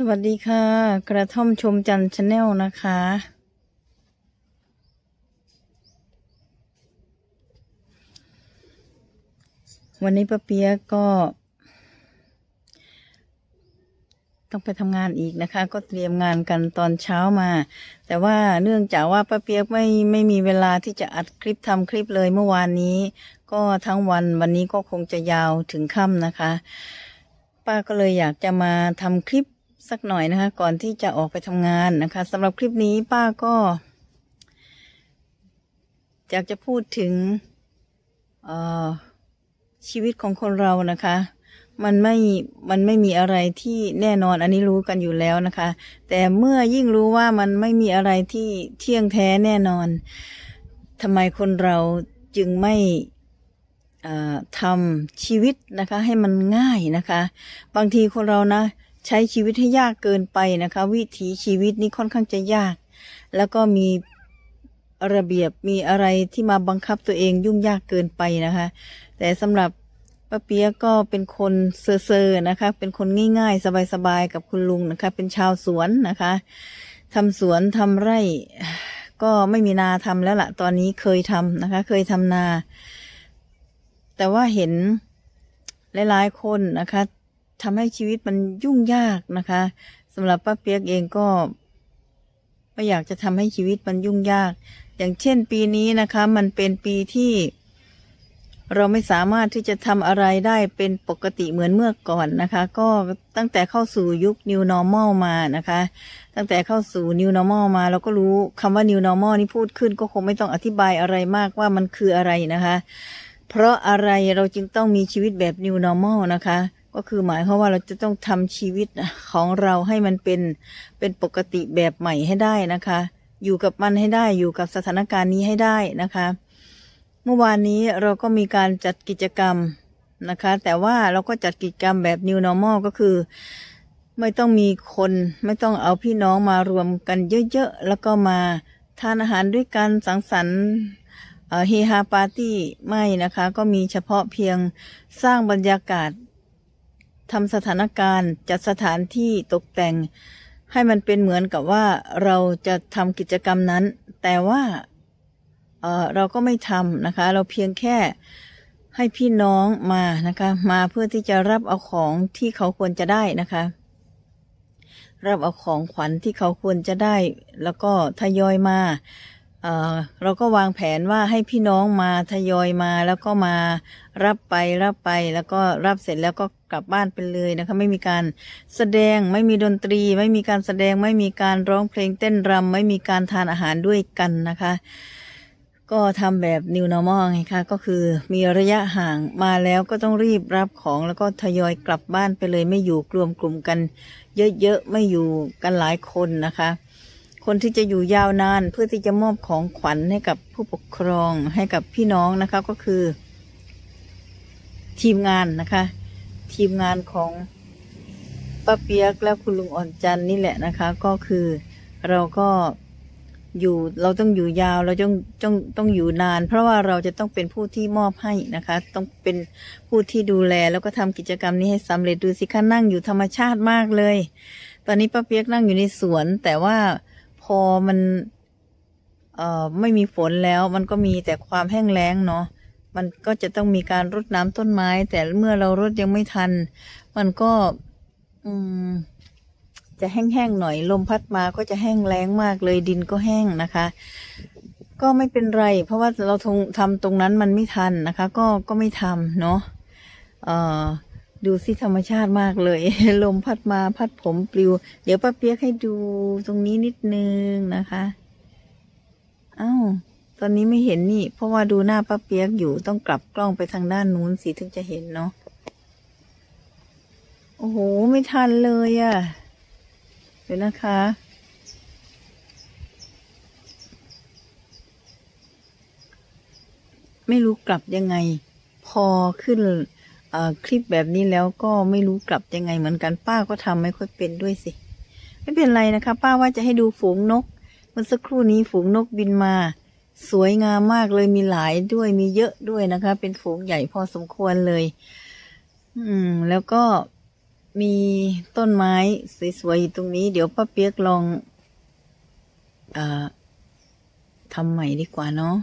สวัสดีค่ะ กระท่อมชมจันทร์ชาแนลนะคะ วันนี้ป้าเปียกก็ ต้องไปทำงานอีกนะคะ ก็เตรียมงานกันตอนเช้ามา แต่ว่าเนื่องจากว่าป้าเปียกไม่ไม่มีเวลาที่จะอัดคลิปทำคลิปเลยเมื่อวานนี้ ก็ทั้งวันวันนี้ก็คงจะยาวถึงค่ำนะคะ ป้าก็เลยอยากจะมาทำคลิป สักหน่อยนะคะ ก่อนที่จะออกไปทำงานนะคะสำหรับคลิปนี้ป้าก็อยากจะพูดถึงชีวิตของคนเรานะคะ มันไม่ มันไม่มีอะไรที่แน่นอนอันนี้รู้กันอยู่แล้วนะคะ แต่เมื่อยิ่งรู้ว่ามันไม่มีอะไรที่เที่ยงแท้แน่นอนทำไมคนเราจึงไม่ทำชีวิตนะคะ ให้มันง่ายนะคะ บางทีคนเรานะ ใช้ชีวิตให้ยากเกินไปนะคะ วิถีชีวิตนี้ค่อนข้างจะยาก แล้วก็มีระเบียบมีอะไรที่มาบังคับตัวเองยุ่งยากเกินไปนะคะ แต่สำหรับป้าเปียก็เป็นคนเซอร์ๆนะคะ เป็นคนง่าย ๆ สบายๆกับคุณลุงนะคะ เป็นชาวสวนนะคะทำสวนทำไร่ก็ไม่มีนาทำแล้วล่ะ ตอนนี้เคยทำนะคะ เคยทำนา แต่ว่าเห็นหลายๆคนนะคะ ทำให้ชีวิตมันยุ่งยากนะคะสำหรับป้าเปียกเองก็ไม่อยากจะทำให้ชีวิตมันยุ่งยาก อย่างเช่นปีนี้นะคะ มันเป็นปีที่ เราไม่สามารถที่จะทำอะไรได้เป็นปกติเหมือนเมื่อก่อนนะคะ ก็ตั้งแต่เข้าสู่ยุค new normal มานะคะ ตั้งแต่เข้าสู่ new normal มา เราก็รู้คำว่า new normal นี่พูดขึ้น ก็คงไม่ต้องอธิบายอะไรมากว่ามันคืออะไรนะคะ เพราะอะไรเราจึงต้องมีชีวิตแบบ new normal นะคะ ก็คือหมายความว่าเราจะต้องทำชีวิตของเราให้มันเป็นเป็นปกติแบบใหม่ให้ได้นะคะ อยู่กับมันให้ได้อยู่กับสถานการณ์นี้ให้ได้นะคะ เมื่อวานนี้เราก็มีการจัดกิจกรรมนะคะ แต่ว่าเราก็จัดกิจกรรมแบบ new normal ก็คือ ไม่ต้องมีคนไม่ต้องเอาพี่น้องมารวมกันเยอะๆ แล้วก็มาทานอาหารด้วยกันสังสรรค์เอ่อเฮฮาปาร์ตี้ไม่นะคะ ก็มีเฉพาะเพียงสร้างบรรยากาศ ทำสถานการณ์ จัดสถานที่ตกแต่ง ให้มันเป็นเหมือนกับว่าเราจะทำกิจกรรมนั้น แต่ว่าเออเราก็ไม่ทำนะคะ เราเพียงแค่ให้พี่น้องมานะคะ มาเพื่อที่จะรับเอาของที่เขาควรจะได้นะคะรับเอาของขวัญที่เขาควรจะได้ แล้วก็ทยอยมา เราก็วางแผนว่าให้พี่น้องมาทยอยมาแล้วก็มารับไปรับไปแล้วก็รับเสร็จแล้วก็กลับบ้านไปเลยนะคะ ไม่มีการแสดงไม่มีดนตรี ไม่มีการแสดงไม่มีการร้องเพลงเต้นรำไม่มีการทานอาหารด้วยกันนะคะ ก็ทำแบบ new normal ไงคะก็คือมีระยะห่างมาแล้วก็ต้องรีบรับของแล้วก็ทยอยกลับบ้านไปเลย ไม่อยู่รวมกลุ่มกัน เยอะๆไม่อยู่กันหลายคนนะคะ คนที่จะอยู่ยาวนานเพื่อที่จะมอบของขวัญให้กับผู้ปกครองให้กับพี่น้องนะคะก็คือ ทีมงานนะคะ ทีมงานของป้าเปียกและคุณลุงอ่อนจันนี่แหละนะคะ ก็คือเราก็อยู่เราต้องอยู่ยาวเราต้องต้องต้องอยู่นาน เพราะว่าเราจะต้องเป็นผู้ที่มอบให้นะคะ ต้องเป็นผู้ที่ดูแลแล้วก็ทำกิจกรรมนี้ให้สำเร็จดูสิคะนั่งอยู่ธรรมชาติมากเลย ตอนนี้ป้าเปียกนั่งอยู่ในสวน แต่ว่า พอมันเอ่อไม่มีฝนแล้วมันก็มีแต่ความแห้งแล้งเนาะมันก็จะต้องมีการรดน้ำต้นไม้ แต่เมื่อเรารดยังไม่ทัน มันก็อืมจะแห้งๆหน่อยลมพัดมาก็จะแห้งแล้งมากเลยดินก็แห้งนะคะ ก็ไม่เป็นไร เพราะว่าเราทงทำตรงนั้นมันไม่ทันนะคะ ก็ก็ไม่ทำเนาะเอ่อ ดูสิธรรมชาติมากเลย ลมพัดมาพัดผมปลิว เดี๋ยวป้าเปียกให้ดูตรงนี้นิดนึงนะคะอ้าวตอนนี้ไม่เห็นนี่ เพราะว่าดูหน้าป้าเปียกอยู่ต้องกลับกล้องไปทางด้านนู้นสิถึงจะเห็นเนาะโอ้โห ไม่ทันเลยอะ่ะ เดี๋ยวนะคะ ไม่รู้กลับยังไง พอขึ้น คลิปแบบนี้แล้วก็ไม่รู้กลับยังไงเหมือนกันป้าก็ทำไม่ค่อยเป็นด้วยสิ ไม่เป็นไรนะคะ ป้าว่าจะให้ดูฝูงนก เมื่อสักครู่นี้ฝูงนกบินมา สวยงามมากเลยมีหลายด้วยมีเยอะด้วยนะคะ เป็นฝูงใหญ่พอสมควรเลย อืม แล้วก็มีต้นไม้สวยๆอยู่ตรงนี้ เดี๋ยวป้าเปียกลองอทำใหม่ดีกว่าเนาะ